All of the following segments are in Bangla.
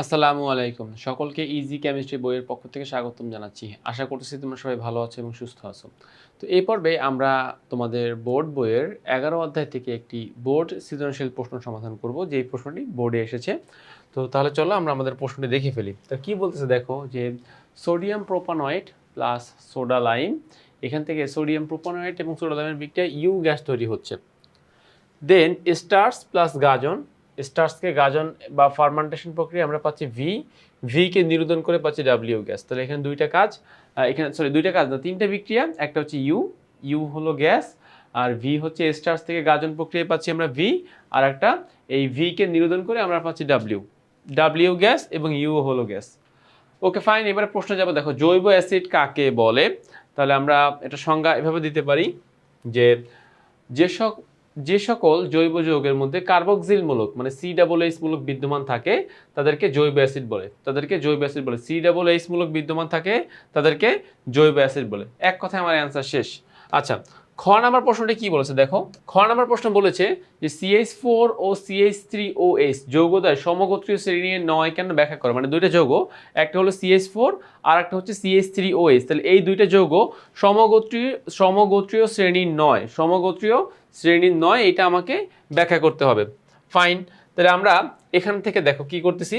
আসসালামু আলাইকুম। সকলকে ইজি কেমিস্ট্রি বইয়ের পক্ষ থেকে স্বাগতম জানাচ্ছি। আশা করতেছি তোমরা সবাই ভালো আছো এবং সুস্থ আছো। তো এই পর্বে আমরা তোমাদের বোর্ড বইয়ের এগারো অধ্যায় থেকে একটি বোর্ড সৃজনশীল প্রশ্ন সমাধান করব, যেই প্রশ্নটি বোর্ডে এসেছে। তো তাহলে চলো আমরা আমাদের প্রশ্নটি দেখে ফেলি। তো কি বলতেছে দেখো যে, sodium propanoate plus soda lime, এখান থেকে সোডিয়াম প্রোপানয়েড এবং সোডা লাইমের বিক্রিয়া ইউ গ্যাস তৈরি হচ্ছে। দেন স্টার্স প্লাস গাজন স্টার্সকে গাজন বা ফার্মান্টেশন প্রক্রিয়া আমরা পাচ্ছি ভি ভিকে নিরোধন করে পাচ্ছি ডাব্লিউ গ্যাস। তাহলে এখানে দুইটা কাজ এখানে সরি দুইটা কাজ না, তিনটা বিক্রিয়া, একটা হচ্ছে ইউ ইউ হলো গ্যাস, আর ভি হচ্ছে স্টার্স থেকে গাজন প্রক্রিয়ায় পাচ্ছি আমরা ভি আর একটা, এই ভিকে নিরোধন করে আমরা পাচ্ছি ডাব্লিউ ডাব্লিউ গ্যাস এবং ইউ হলো গ্যাস। ওকে, ফাইন, এবারে প্রশ্ন যাব, দেখো, জৈব অ্যাসিড কাকে বলে? তাহলে আমরা এটা সংজ্ঞা এভাবে দিতে পারি যে যে সক যে সকল জৈব যৌগের মধ্যে কার্বক্সিল মূলক মানে সি ডাবল এইচ মূলক বিদ্যমান থাকে, তাদেরকে জৈব অ্যাসিড বলে। তাদেরকে জৈব অ্যাসিড বলে। সি ডাবল এইচ মূলক বিদ্যমান থাকে, তাদেরকে জৈব অ্যাসিড বলে। এক কথায় আমার অ্যান্সার শেষ। আচ্ছা খ নাম্বার প্রশ্নটি কি বলেছে দেখো? খ নাম্বার প্রশ্ন বলেছে যে CH four O CH three O H যৌগদ্বয় সমগোত্রীয় শ্রেণির নয় কেন ব্যাখ্যা করে? মানে দুইটা যৌগ, একটা হলো সিএইচ ফোর আর একটা হচ্ছে সিএইচ থ্রি ও এইচ তাহলে এই দুইটা যৌগ সমগোত্রীয় সমগোত্রীয় শ্রেণির নয়, সমগোত্রীয় শ্রেণির নয়, এটা আমাকে ব্যাখ্যা করতে হবে। ফাইন তাহলে আমরা এখান থেকে দেখো কি করতেছি,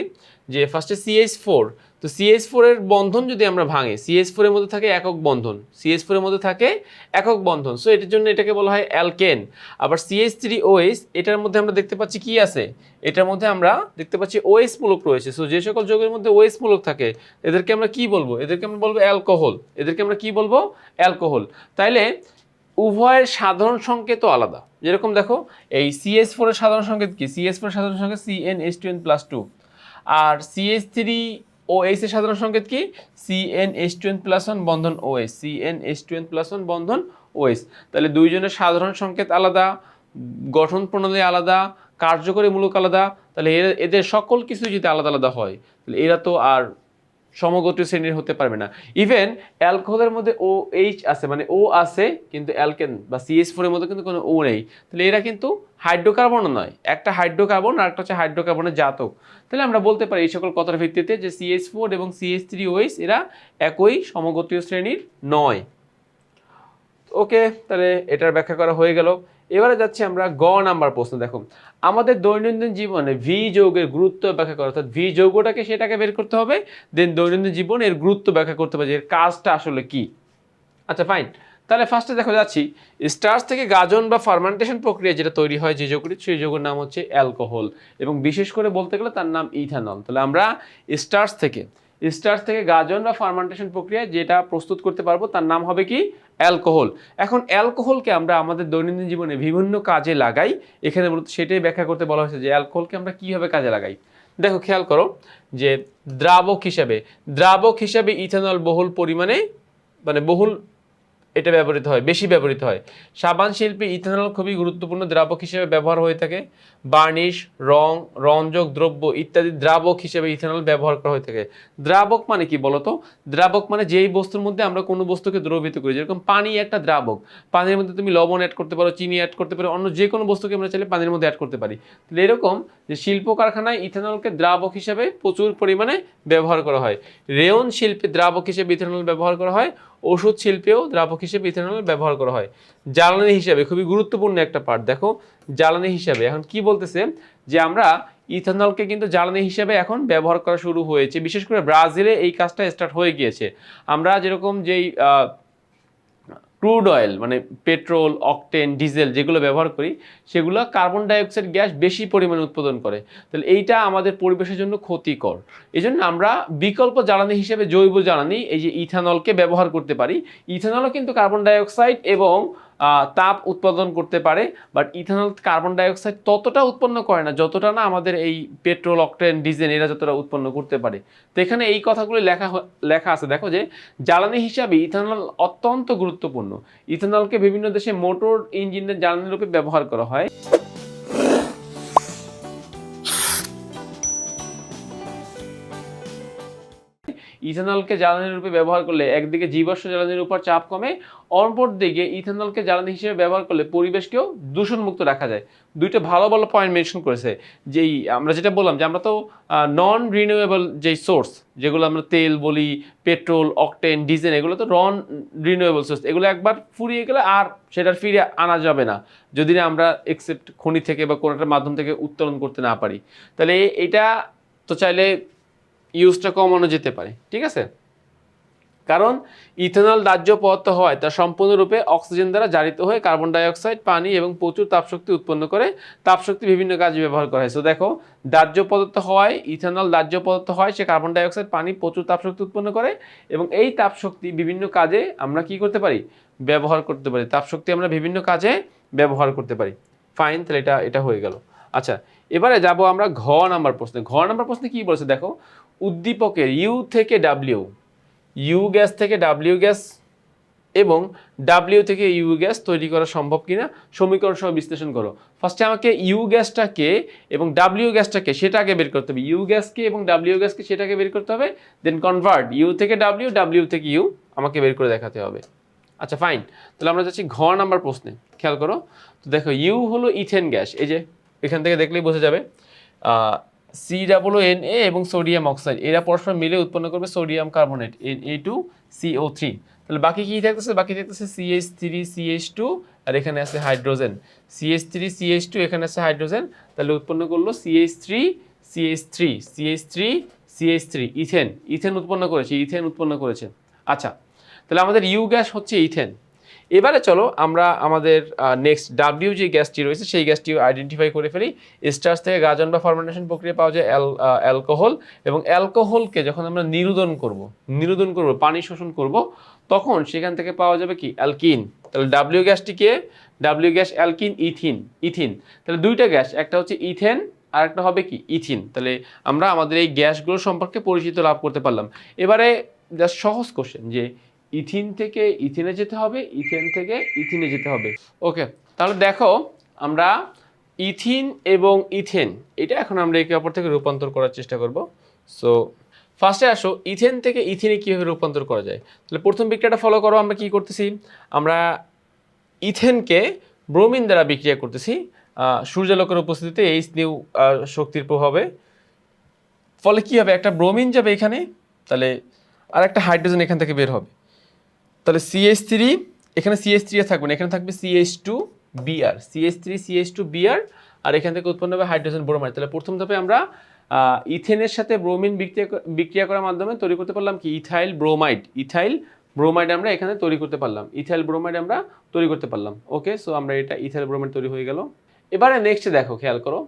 যে ফার্স্টে সিএইচ ফোর তো সিএইচ ফোরের বন্ধন যদি আমরা ভাঙি সিএইচ ফোরের মধ্যে থাকে একক বন্ধন সিএইচ ফোরের মধ্যে থাকে একক বন্ধন সো এটার জন্য এটাকে বলা হয় অ্যালকেন আবার সিএইচ থ্রি ওএইচ এটার মধ্যে আমরা দেখতে পাচ্ছি কি আছে? এটার মধ্যে আমরা দেখতে পাচ্ছি ওএস মূলক রয়েছে সো যে সকল যৌগের মধ্যে ওএস মূলক থাকে, এদেরকে আমরা কি বলব? এদেরকে আমরা বলব অ্যালকোহল এদেরকে আমরা কি বলব? অ্যালকোহল তাইলে উভয়ের সাধারণ সংকেতও আলাদা। যেরকম দেখো, এই সিএস ফোরের সাধারণ সংকেত কি? সিএস ফোরের সাধারণ সংকেত CN H two N plus two আর সিএস থ্রি ও এইচ এর সাধারণ সংকেত কি? CN H two N plus one বন্ধন OS CN H two N plus one বন্ধন ওএস তাহলে দুইজনের সাধারণ সংকেত আলাদা, গঠন প্রণালী আলাদা, কার্যকরী মূলক আলাদা। তাহলে এদের সকল কিছু যদি আলাদা আলাদা হয়, তাহলে এরা তো আর সমগোত্রীয় শ্রেণির হতে পারবে না। ইভেন অ্যালকোহলের মধ্যে ও এইচ আছে মানে ও আছে, কিন্তু অ্যালকেন বা সিএস ফোরের মধ্যে কিন্তু কোনো ও নেই। তাহলে এরা কিন্তু হাইড্রোকার্বনও নয়। একটা হাইড্রোকার্বন আর একটা হচ্ছে হাইড্রোকার্বনের জাতক। তাহলে আমরা বলতে পারি এই সকল কথার ভিত্তিতে যে সিএস ফোর এবং সিএস থ্রি ওইস এরা একই সমগোত্রীয় শ্রেণির নয়। ওকে তাহলে এটার ব্যাখ্যা করা হয়ে গেল। এবারে যাচ্ছি আমরা গ নাম্বার প্রশ্ন, দেখো। আমাদের দৈনন্দিন জীবনে ভি যৌগের গুরুত্ব ব্যাখ্যা করা, অর্থাৎ ভি যৌগটাকে সেটাকে বের করতে হবে দেন দৈনন্দিন জীবন এর গুরুত্ব ব্যাখ্যা করতে হবে যে এর কাজটা আসলে কি। আচ্ছা ফাইন তাহলে ফার্স্টে দেখো, যাচ্ছি। স্টার্চ থেকে গাজন বা ফার্মান্টেশন প্রক্রিয়া যেটা তৈরি হয় যে যৌগটি, সেই যৌগের নাম হচ্ছে অ্যালকোহল এবং বিশেষ করে বলতে গেলে তার নাম ইথানল তাহলে আমরা স্টার্চ থেকে স্টার্চ থেকে গাজন বা ফার্মান্টেশন প্রক্রিয়া যেটা প্রস্তুত করতে পারব, তার নাম হবে কি? অ্যালকোহল। এখন অ্যালকোহলকে আমরা আমাদের দৈনন্দিন জীবনে বিভিন্ন কাজে লাগাই। এখানে মূলত সেটাই ব্যাখ্যা করতে বলা হয়েছে যে অ্যালকোহলকে আমরা কীভাবে কাজে লাগাই। দেখো, খেয়াল করো যে দ্রাবক হিসাবে দ্রাবক হিসাবে ইথানল বহুল পরিমাণে মানে বহুল এটা ব্যবহৃত হয়, বেশি ব্যবহৃত হয়। সাবান শিল্পে ইথানল খুবই গুরুত্বপূর্ণ দ্রাবক হিসেবে ব্যবহার হয়ে থাকে। বার্নিশ, রং, রঞ্জক, দ্রব্য ইত্যাদি দ্রাবক হিসেবে ইথানল ব্যবহার করা হয়ে থাকে। দ্রাবক মানে কি বলতো? দ্রাবক মানে যেই বস্তুর মধ্যে আমরা কোনো বস্তুকে দ্রবীত করি, যেরকম পানি একটা দ্রাবক। পানির মধ্যে তুমি লবণ অ্যাড করতে পারো, চিনি অ্যাড করতে পারো, অন্য যে কোনো বস্তুকে আমরা চাইলে পানির মধ্যে অ্যাড করতে পারি। তাহলে এরকম যে শিল্প কারখানায় ইথানলকে দ্রাবক হিসেবে প্রচুর পরিমাণে ব্যবহার করা হয়। রেয়ন শিল্পে দ্রাবক হিসেবে ইথানল ব্যবহার করা হয়। ওষুধ শিল্পেও দ্রাবক হিসেবে ইথানল ব্যবহার করা হয়। জ্বালানি হিসাবে খুবই গুরুত্বপূর্ণ একটা পার্ট দেখো। জ্বালানি হিসাবে, এখন কি বলতেছে? যে আমরা ইথানলকে কিন্তু জ্বালানি হিসেবে এখন ব্যবহার করা শুরু হয়েছে। বিশেষ করে ব্রাজিলে এই কাজটা স্টার্ট হয়ে গিয়েছে। আমরা যেরকম যেই ক্রুড অয়েল মানে পেট্রোল, অকটেন, ডিজেল যেগুলো ব্যবহার করি, সেগুলো কার্বন ডাইঅক্সাইড গ্যাস বেশি পরিমাণে উৎপাদন করে। তাহলে এইটা আমাদের পরিবেশের জন্য ক্ষতিকর। এই জন্য আমরা বিকল্প জ্বালানি হিসেবে জৈব জ্বালানি, এই যে ইথানলকে ব্যবহার করতে পারি। ইথানলও কিন্তু কার্বন ডাইঅক্সাইড এবং তাপ উৎপাদন করতে পারে বাট ইথানল কার্বন ডাইঅক্সাইড ততটা উৎপন্ন করে না, যতটা না আমাদের এই পেট্রোল অকটেন ডিজেল এরা যতটা উৎপন্ন করতে পারে। তো এখানে এই কথাগুলি লেখা লেখা আছে। দেখো যে, জ্বালানি হিসাবে ইথানল অত্যন্ত গুরুত্বপূর্ণ। ইথানলকে বিভিন্ন দেশে মোটর ইঞ্জিনের জ্বালানি রূপে ব্যবহার করা হয়। ইথানলকে জ্বালানি রূপে ব্যবহার করলে একদিকে জীবাশ্ম জ্বালানির উপর চাপ কমে অপর দিকে ইথানলকে জ্বালানি হিসেবে ব্যবহার করলে পরিবেশকেও দূষণমুক্ত রাখা যায়। দুইটা ভালো ভালো পয়েন্ট মেনশন করেছে। যেই আমরা যেটা বললাম যে আমরা তো নন রিনিউয়েবল যেই সোর্স যেগুলো আমরা তেল বলি পেট্রোল অকটেন ডিজেল এগুলো তো নন রিনিউয়েবল সোর্স এগুলো একবার ফুরিয়ে গেলে আর সেটার ফিরে আনা যাবে না, যদি না আমরা এক্সেপ্ট খনি থেকে বা কোনোটার মাধ্যম থেকে উত্তোলন করতে না পারি। তাহলে এটা তো চাইলে ইউজটা কমানো যেতে পারে, ঠিক আছে? কারণ ইথানল দাহ্য পদার্থ হয় তা সম্পূর্ণরূপে অক্সিজেন দ্বারা জারিত হয়ে কার্বন ডাইঅক্সাইড পানি এবং প্রচুর তাপশক্তি উৎপন্ন করে। তাপশক্তি বিভিন্ন কাজে ব্যবহার করা হয়। সো দেখো, দাহ্য পদার্থ হওয়ায়, ইথানল দাহ্য পদার্থ হয় সে কার্বন ডাইঅক্সাইড পানি, প্রচুর তাপশক্তি উৎপন্ন করে এবং এই তাপশক্তি বিভিন্ন কাজে আমরা কি করতে পারি? ব্যবহার করতে পারি। তাপশক্তি আমরা বিভিন্ন কাজে ব্যবহার করতে পারি। ফাইন তাহলে এটা এটা হয়ে গেল। আচ্ছা এবারে যাব আমরা ঘ নাম্বার প্রশ্নে। ঘ নাম্বার প্রশ্নে কি বলেছে? দেখো উদ্দীপকের ইউ থেকে ডাব্লিউ ইউ গ্যাস থেকে ডাব্লিউ গ্যাস এবং ডাব্লিউ থেকে ইউ গ্যাস তৈরি করা সম্ভব কিনা সমীকরণ সহ বিশ্লেষণ করো। ফার্স্টে আমাকে ইউ গ্যাসটাকে এবং ডাব্লিউ গ্যাসটাকে সেটা আগে বের করতে হবে। ইউ গ্যাসকে এবং ডাব্লিউ গ্যাসকে সেটাকে বের করতে হবে দেন কনভার্ট ইউ থেকে ডাব্লিউ ডাব্লিউ থেকে ইউ আমাকে বের করে দেখাতে হবে। আচ্ছা ফাইন তাহলে আমরা যাচ্ছি ঘ নাম্বার প্রশ্নে। খেয়াল করো। তো দেখো, ইউ হলো ইথেন গ্যাস। এই যে, এখান থেকে দেখলেই বোঝা যাবে। সি ডাবল এন এ এবং সোডিয়াম অক্সাইড এরা পরস্পর মিলে উৎপন্ন করবে sodium carbonate N A two CO three তাহলে বাকি কি থাকতেছে? বাকি থাকতেছে সিএইচ থ্রি সিএইচ টু আর এখানে আছে hydrogen CH three CH two এখানে আছে হাইড্রোজেন তাহলে উৎপন্ন করল CH three CH three CH three CH three ethane. Ethane উৎপন্ন করেছে, ইথেন উৎপন্ন করেছে। আচ্ছা তাহলে আমাদের ইউ গ্যাস হচ্ছে ইথেন। এবারে চলো আমরা আমাদের নেক্সট ডাব্লিউ যে গ্যাসটি রয়েছে, সেই গ্যাসটি আইডেন্টিফাই করে ফেলি। স্টার্স থেকে গাজন বা ফার্মেন্টেশন প্রক্রিয়া পাওয়া যায় অ্যালকোহল এবং অ্যালকোহলকে যখন আমরা নিরোধন করব নিরোধন করব, পানি শোষণ করব, তখন সেখান থেকে পাওয়া যাবে কি? অ্যালকিন তাহলে W গ্যাসটিকে W gas alkene ethene ethene তাহলে দুইটা গ্যাস, একটা হচ্ছে ইথেন আর একটা হবে কি? ইথিন তাহলে আমরা আমাদের এই গ্যাসগুলো সম্পর্কে পরিচিত লাভ করতে পারলাম। এবারে জাস্ট সহজ কোশ্চেন যে ইথিন থেকে ইথিনে যেতে হবে, ইথেন থেকে ইথিনে যেতে হবে। ওকে, তাহলে দেখো আমরা ইথিন এবং ইথেন, এটা এখন আমরা একে অপর থেকে রূপান্তর করার চেষ্টা করব। সো ফার্স্টে আসো, ইথেন থেকে ইথিনে কীভাবে রূপান্তর করা যায়? তাহলে প্রথম বিক্রিয়াটা ফলো করো, আমরা কি করতেছি? আমরা ইথেনকে ব্রোমিন দ্বারা বিক্রিয়া করতেছি। সূর্যালোকের উপস্থিতিতে এইচ নিউ শক্তির প্রভাবে। ফলে কী হবে? একটা ব্রোমিন যাবে এখানে, তাহলে আর একটা হাইড্রোজেন এখান থেকে বের হবে। তাহলে সিএইচ থ্রি এখানে সিএইচ থ্রি থাকবে না, এখানে থাকবে CH two BR CH three CH two BR আর এখান থেকে উৎপন্ন হবে হাইড্রোজেন ব্রোমাইড। তাহলে প্রথম ধাপে আমরা ইথেনের সাথে ব্রোমিন বিক্রিয়া বিক্রিয়া করার মাধ্যমে তৈরি করতে পারলাম কি? Ethyl bromide. ইথাইল ব্রোমাইড আমরা এখানে তৈরি করতে পারলাম। ইথাইল ব্রোমাইড আমরা তৈরি করতে পারলাম। ওকে, সো আমরা এটা ইথাইল ব্রোমাইড তৈরি হয়ে গেল। এবারে নেক্সট দেখো, খেয়াল করো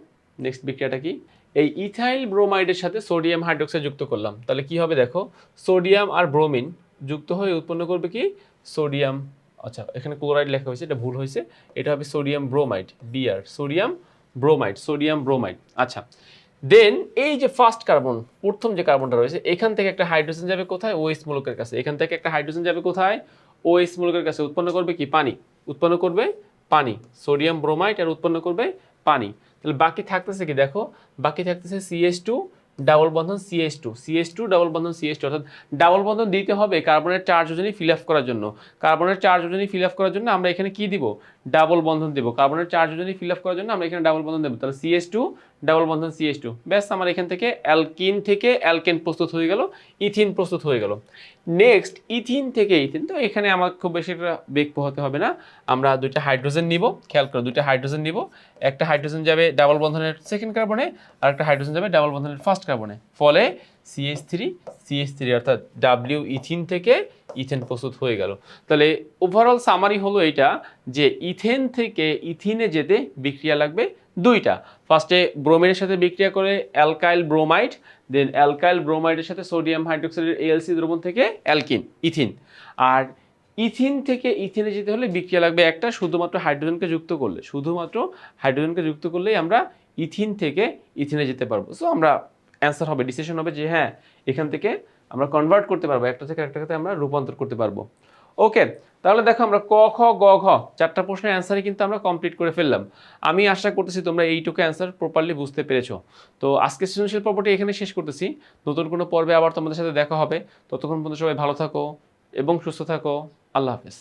নেক্সট বিক্রিয়াটা কি? এই ইথাইল ব্রোমাইডের সাথে সোডিয়াম হাইড্রোক্সাইড যুক্ত করলাম। তাহলে কি হবে দেখো? সোডিয়াম আর ব্রোমিন যুক্ত হয়ে উৎপন্ন করবে কি? সোডিয়াম। আচ্ছা এখানে ক্লোরাইড লেখা হয়েছে, এটা ভুল হয়েছে। এটা হবে sodium bromide BR sodium bromide sodium bromide. আচ্ছা দেন এই যে ফার্স্ট কার্বন প্রথম যে কার্বনটা রয়েছে, এখান থেকে একটা হাইড্রোজেন যাবে কোথায়? ওএস মূলকের কাছে। এখান থেকে একটা হাইড্রোজেন যাবে কোথায়? ওএস মূলকের কাছে। উৎপন্ন করবে কি? পানি। উৎপন্ন করবে পানি। সোডিয়াম ব্রোমাইড আর উৎপন্ন করবে পানি। তাহলে বাকি থাকতেছে কি? দেখো, বাকি থাকতেছে সিএস টু ডাবল বন্ধন CS two CS two double বন্ধন সিএস টু অর্থাৎ ডাবল বন্ধন দিতে হবে কার্বনের চার্জ ওজনই ফিল আপ করার জন্য। কার্বনের চার্জ ওজনই ফিল আপ করার জন্য আমরা এখানে কি দিব? ডাবল বন্ধন দেবো। কার্বনের চার্জ ওজনই ফিল আপ করার জন্য আমরা এখানে ডাবল বন্ধন দেবো। তাহলে সিএস টু ডাবল বন্ধন সিএস টু ব্যাস, আমার এখান থেকে অ্যালকিন থেকে অ্যালকেন প্রস্তুত হয়ে গেল, ইথিন প্রস্তুত হয়ে গেল। নেক্সট ইথিন থেকে ইথিন। তো এখানে আমার খুব বেশি একটা বেগ পোহাতে হবে না। আমরা দুইটা হাইড্রোজেন নিব। খেয়াল করো, দুইটা হাইড্রোজেন নিব। একটা হাইড্রোজেন যাবে ডাবল বন্ধনের সেকেন্ড কার্বনে আর একটা হাইড্রোজেন যাবে ডাবল বন্ধনের ফার্স্ট কার্বনে ফলে সিএইচ থ্রি সিএইচ থ্রি অর্থাৎ ডাব্লিউ ইথিন থেকে ইথেন প্রস্তুত হয়ে গেল। তাহলে ওভারঅল সামারি হলো এটা যে ইথেন থেকে ইথিনে যেতে বিক্রিয়া লাগবে দুইটা। ফার্স্টে ব্রোমিনের সাথে বিক্রিয়া করে অ্যালকাইল ব্রোমাইড দেন অ্যালকাইল ব্রোমাইডের সাথে সোডিয়াম হাইড্রোক্সাইডের এএলসি দ্রবণ থেকে অ্যালকিন ইথিন। আর ইথিন থেকে ইথিনে যেতে হলে বিক্রিয়া লাগবে একটা, শুধুমাত্র হাইড্রোজেনকে যুক্ত করলে। শুধুমাত্র হাইড্রোজেনকে যুক্ত করলেই আমরা ইথিন থেকে ইথিনে যেতে পারব। সো আমরা অ্যান্সার হবে, ডিসিশন হবে যে হ্যাঁ এখান থেকে আমরা কনভার্ট করতে পারব, একটা থেকে একটা আমরা রূপান্তর করতে পারব। ওকে তাহলে দেখো আমরা ক, খ, গ, ঘ, চারটা প্রশ্নের অ্যান্সারই কিন্তু আমরা কমপ্লিট করে ফেললাম। আমি আশা করতেছি তোমরা এইটুকু অ্যান্সার প্রপারলি বুঝতে পেরেছ। তো আজকে সৃজনশীল পর্বটি এখানে শেষ করতেছি। নতুন কোনো পর্বে আবার তোমাদের সাথে দেখা হবে। ততক্ষণ পর্যন্ত সবাই ভালো থাকো এবং সুস্থ থাকো। আল্লাহ হাফেজ।